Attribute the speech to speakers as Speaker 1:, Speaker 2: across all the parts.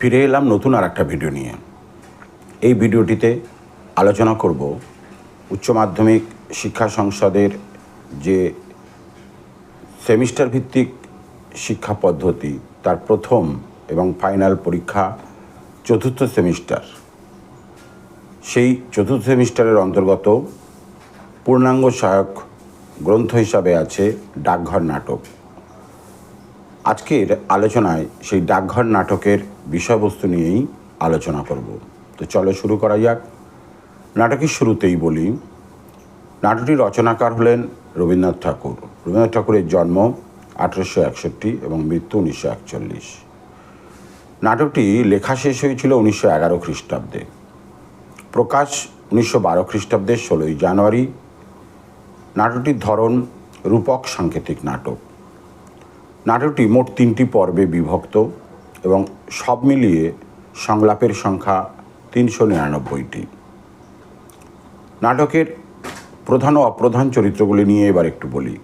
Speaker 1: ফিরে এলাম নতুন আর একটা ভিডিও নিয়ে। এই ভিডিওটিতে আলোচনা করব উচ্চ মাধ্যমিক শিক্ষা সংসদের যে সেমিস্টার ভিত্তিক শিক্ষা পদ্ধতি, তার প্রথম এবং ফাইনাল পরীক্ষা চতুর্থ সেমিস্টার। সেই চতুর্থ সেমিস্টারের অন্তর্গত পূর্ণাঙ্গ সহায়ক গ্রন্থ হিসাবে আছে ডাকঘর নাটক। আজকের আলোচনায় সেই ডাকঘর নাটকের বিষয়বস্তু নিয়েই আলোচনা করব। তো চলো শুরু করা যাক। নাটকের শুরুতেই বলি, নাটকটি রচনাকার হলেন রবীন্দ্রনাথ ঠাকুর। রবীন্দ্রনাথ ঠাকুরের জন্ম আঠেরোশো একষট্টি এবং মৃত্যু উনিশশো একচল্লিশ। নাটকটি লেখা শেষ হয়েছিল উনিশশো এগারো খ্রিস্টাব্দে। প্রকাশ উনিশশো বারো খ্রিস্টাব্দের ষোলোই জানুয়ারি। নাটকটির ধরন রূপক সাংকেতিক নাটক। নাটকটি মোট তিনটি পর্বে বিভক্ত। এবং সব মিলিয়ে সংলাপের সংখ্যা তিনশো নিরানব্বইটি। নাটকের প্রধান ও অপ্রধান চরিত্রগুলি নিয়ে এবার একটু বলি।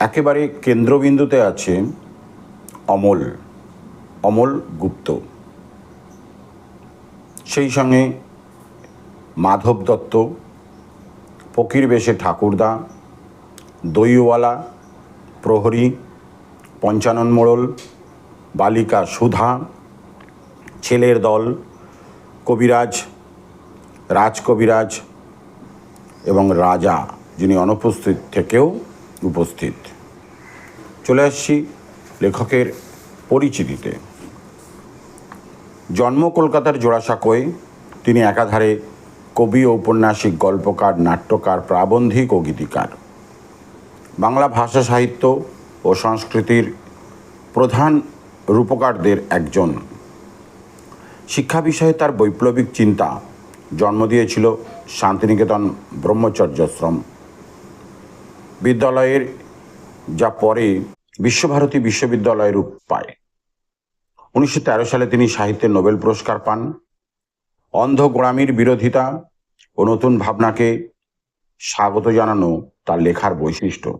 Speaker 1: একেবারে কেন্দ্রবিন্দুতে আছে অমল অমল গুপ্ত। সেই সঙ্গে মাধব দত্ত, ফকির বেশে ঠাকুরদা, দইওয়ালা, প্রহরী, পঞ্চানন মোড়ল বালিকা সুধা, ছেলের দল, কবিরাজ রাজকবিরাজ এবং রাজা যিনি অনুপস্থিত থেকেও উপস্থিত। চলে আসছি লেখকের পরিচিতিতে। জন্ম কলকাতার জোড়াসাঁকোয় তিনি একাধারে কবি ঔপন্যাসিক গল্পকার, নাট্যকার, প্রাবন্ধিক ও গীতিকার। বাংলা ভাষা সাহিত্য ও সংস্কৃতির প্রধান রূপকারদের একজন। শিক্ষা বিষয়ে তার বৈপ্লবিক চিন্তা। জন্ম দিয়েছিল শান্তিনিকেতন ব্রহ্মচর্যাশ্রম বিদ্যালয়ের যা পরে বিশ্বভারতী বিশ্ববিদ্যালয়ে রূপ পায় উনিশশো তেরো সালে তিনি সাহিত্যের নোবেল পুরস্কার পান। অন্ধ গোড়ামির বিরোধিতা ও নতুন ভাবনাকে স্বাগত জানানো তার লেখার বৈশিষ্ট্য।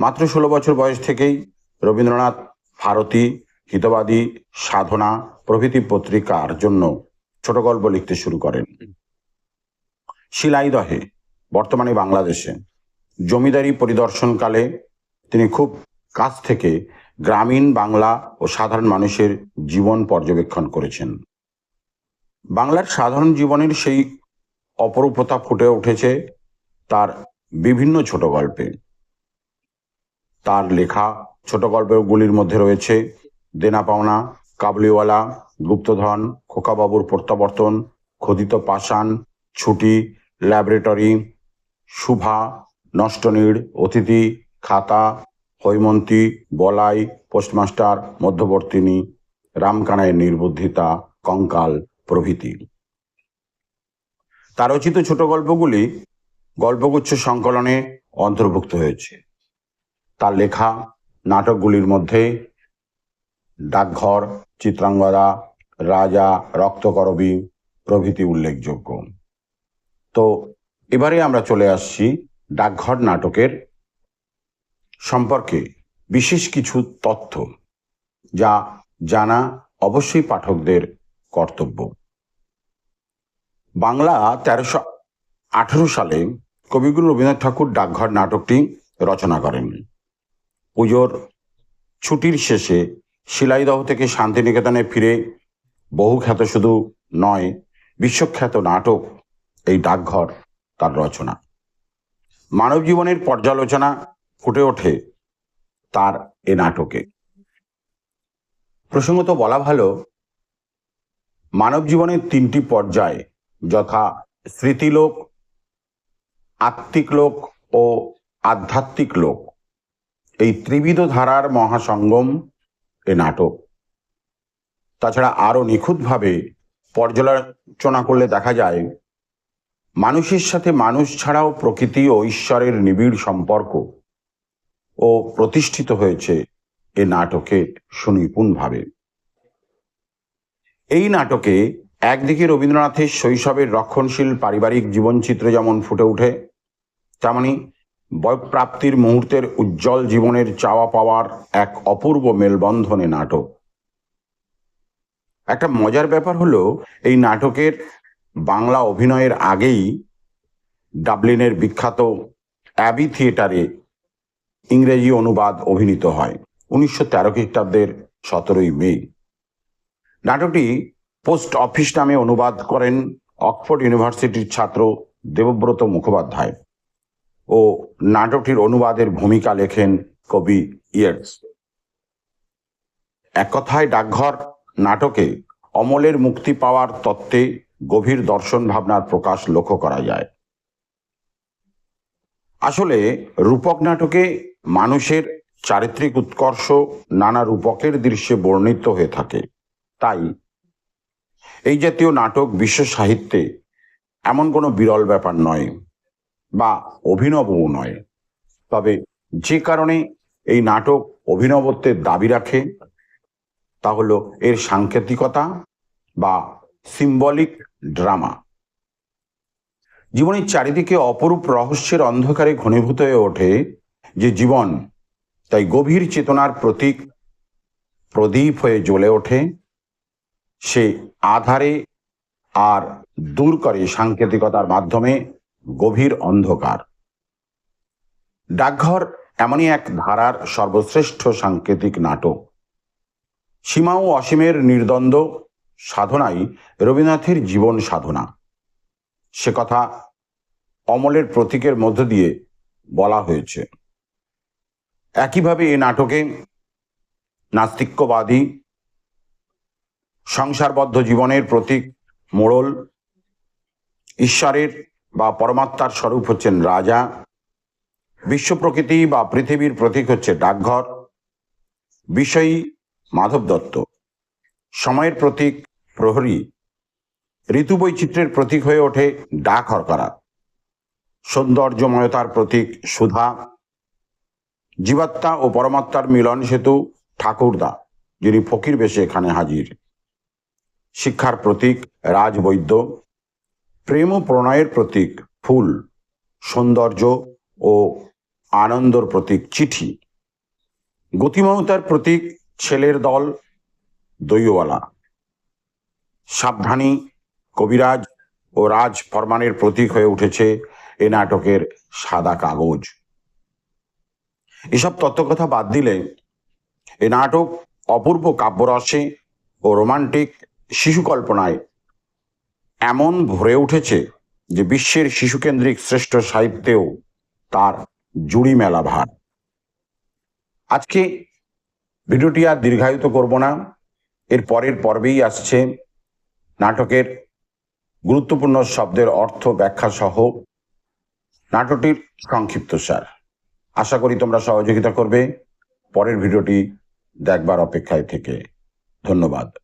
Speaker 1: মাত্র ষোলো বছর বয়স থেকেই রবীন্দ্রনাথ ভারতী হিতবাদী সাধনা প্রভৃতি পত্রিকার জন্য ছোট গল্প লিখতে শুরু করেন। শিলাইদহে, বর্তমানে বাংলাদেশে, জমিদারি পরিদর্শনকালে তিনি খুব কাছ থেকে গ্রামীণ বাংলা ও সাধারণ মানুষের জীবন পর্যবেক্ষণ করেছেন। বাংলার সাধারণ জীবনের সেই অপরূপতা ফুটে উঠেছে তার বিভিন্ন ছোট গল্পে। তার লেখা ছোট গল্পগুলির মধ্যে রয়েছে দেনা পাওনা, কাবলিওয়ালা, গুপ্তধন, খোকাবাবুর প্রত্যাবর্তন, খোদিত পাষাণ, ছুটি, ল্যাবরেটরি, শুভা, নষ্টনীড়, অতিথি, খাতা, হৈমন্তী, বলাই, পোস্টমাস্টার, মধ্যবর্তিনী, রামকানাইয়ের নির্বুদ্ধিতা, কঙ্কাল প্রভৃতি। তার রচিত ছোট গল্পগুলি গল্পগুচ্ছ সংকলনে অন্তর্ভুক্ত হয়েছে। তার লেখা নাটকগুলির মধ্যে ডাকঘর, চিত্রাঙ্গদা, রাজা, রক্তকরবী প্রভৃতি উল্লেখযোগ্য। তো এবারে আমরা চলে আসছি ডাকঘর নাটকের সম্পর্কে বিশেষ কিছু তথ্য, যা জানা অবশ্যই পাঠকদের কর্তব্য। বাংলা তেরোশো আঠেরো সালে কবিগুরু রবীন্দ্রনাথ ঠাকুর ডাকঘর নাটকটি রচনা করেন। পুজোর ছুটির শেষে শিলাইদহ থেকে শান্তিনিকেতনে ফিরে বহু খ্যাত শুধু নয়, বিশ্বখ্যাত নাটক, এই ডাকঘর তার রচনা। মানব জীবনের পর্যালোচনা ফুটে ওঠে তার এ নাটকে। প্রসঙ্গত বলা ভালো মানব জীবনের তিনটি পর্যায়, যথা স্মৃতিলোক, আত্মিক লোক ও আধ্যাত্মিক লোক এই ত্রিবিধ ধারার মহাসঙ্গম এ নাটক। তাছাড়া আরও নিখুঁতভাবে পর্যালোচনা করলে দেখা যায়, মানুষের সাথে মানুষ ছাড়াও প্রকৃতি ও ঈশ্বরের নিবিড় সম্পর্ক ও প্রতিষ্ঠিত হয়েছে এ নাটকে সুনিপুণভাবে। এই নাটকে একদিকে রবীন্দ্রনাথের শৈশবের রক্ষণশীল পারিবারিক জীবনচিত্র যেমন ফুটে ওঠে, তেমনি বয়প্রাপ্তির মুহূর্তের উজ্জ্বল জীবনের চাওয়া পাওয়ার এক অপূর্ব মেলবন্ধনে নাটক। একটা মজার ব্যাপার হলো, এই নাটকের বাংলা অভিনয়ের আগেই ডাবলিনের বিখ্যাত অ্যাবি থিয়েটারে ইংরেজি অনুবাদ অভিনীত হয়, উনিশশো তেরো খ্রিস্টাব্দের সতেরোই মে। নাটকটি পোস্ট অফিস নামে অনুবাদ করেন অক্সফোর্ড ইউনিভার্সিটির ছাত্র দেবব্রত মুখোপাধ্যায়। ও নাটকটির অনুবাদের ভূমিকা লেখেন কবি ইয়েটস এক কথায় ডাকঘর নাটকে অমলের মুক্তি পাওয়ার তত্ত্বে গভীর দর্শন ভাবনার প্রকাশ লক্ষ্য করা যায়। আসলে রূপক নাটকে মানুষের চারিত্রিক উৎকর্ষ নানা রূপকের দৃশ্যে বর্ণিত হয়ে থাকে। তাই এই জাতীয় নাটক বিশ্ব সাহিত্যে এমন কোনো বিরল ব্যাপার নয়। বা অভিনবও নয়। তবে যে কারণে এই নাটক অভিনবত্বের দাবি রাখে, তা হলো এর সাংকেতিকতা বা সিম্বলিক ড্রামা জীবনের চারিদিকে অপরূপ রহস্যের অন্ধকারে ঘনীভূত হয়ে ওঠে যে জীবন তাই গভীর চেতনার প্রতীক, প্রদীপ হয়ে জ্বলে ওঠে। সে আধারে আর দূর করে সাংকেতিকতার মাধ্যমে গভীর অন্ধকার। ডাকঘর এমনই এক ধারার সর্বশ্রেষ্ঠ সাংকেতিক নাটক। সীমা ও অসীমের নির্দ্বন্দ্ব সাধনাই রবীন্দ্রনাথের জীবন সাধনা। সে কথা অমলের প্রতীকের মধ্য দিয়ে বলা হয়েছে। একইভাবে এই নাটকে নাস্তিক্যবাদী, সংসারবদ্ধ জীবনের প্রতীক মোড়ল, ঈশ্বরের বা পরমাত্মার স্বরূপ হচ্ছেন রাজা। বিশ্ব প্রকৃতি বা পৃথিবীর প্রতীক হচ্ছে ডাকঘর। বিষয়ী মাধব দত্ত। সময়ের প্রতীক প্রহরী। ঋতু বৈচিত্র্যের প্রতীক হয়ে ওঠে ডাক হরকারা। সৌন্দর্যময়তার প্রতীক সুধা। জীবাত্মা ও পরমাত্মার মিলন সেতু ঠাকুরদা, যিনি ফকির বেশে এখানে হাজির। শিক্ষার প্রতীক রাজবৈদ্য। প্রেম ও প্রণয়ের প্রতীক, ফুল, সৌন্দর্য ও আনন্দর প্রতীক, চিঠি। গতিময়তার প্রতীক, ছেলের দল, দইওয়ালা। সাবধানী, কবিরাজ ও রাজ ফরমানের প্রতীক হয়ে উঠেছে এ নাটকের সাদা কাগজ। এসব তত্ত্বকথা বাদ দিলে এ নাটক অপূর্ব কাব্যরসে ও রোমান্টিক শিশু কল্পনায় এমন ভরে উঠেছে যে বিশ্বের শিশুকেন্দ্রিক শ্রেষ্ঠ সাহিত্যেও তার জুড়ি মেলা ভার। আজকে ভিডিওটি আর দীর্ঘায়িত করব না। এর পরের পর্বেই আসছে নাটকের গুরুত্বপূর্ণ শব্দের অর্থ ব্যাখ্যা সহ নাটকটির সংক্ষিপ্ত সংক্ষিপ্তসার আশা করি তোমরা সহযোগিতা করবে। পরের ভিডিওটি দেখবার অপেক্ষায় থেকে। ধন্যবাদ।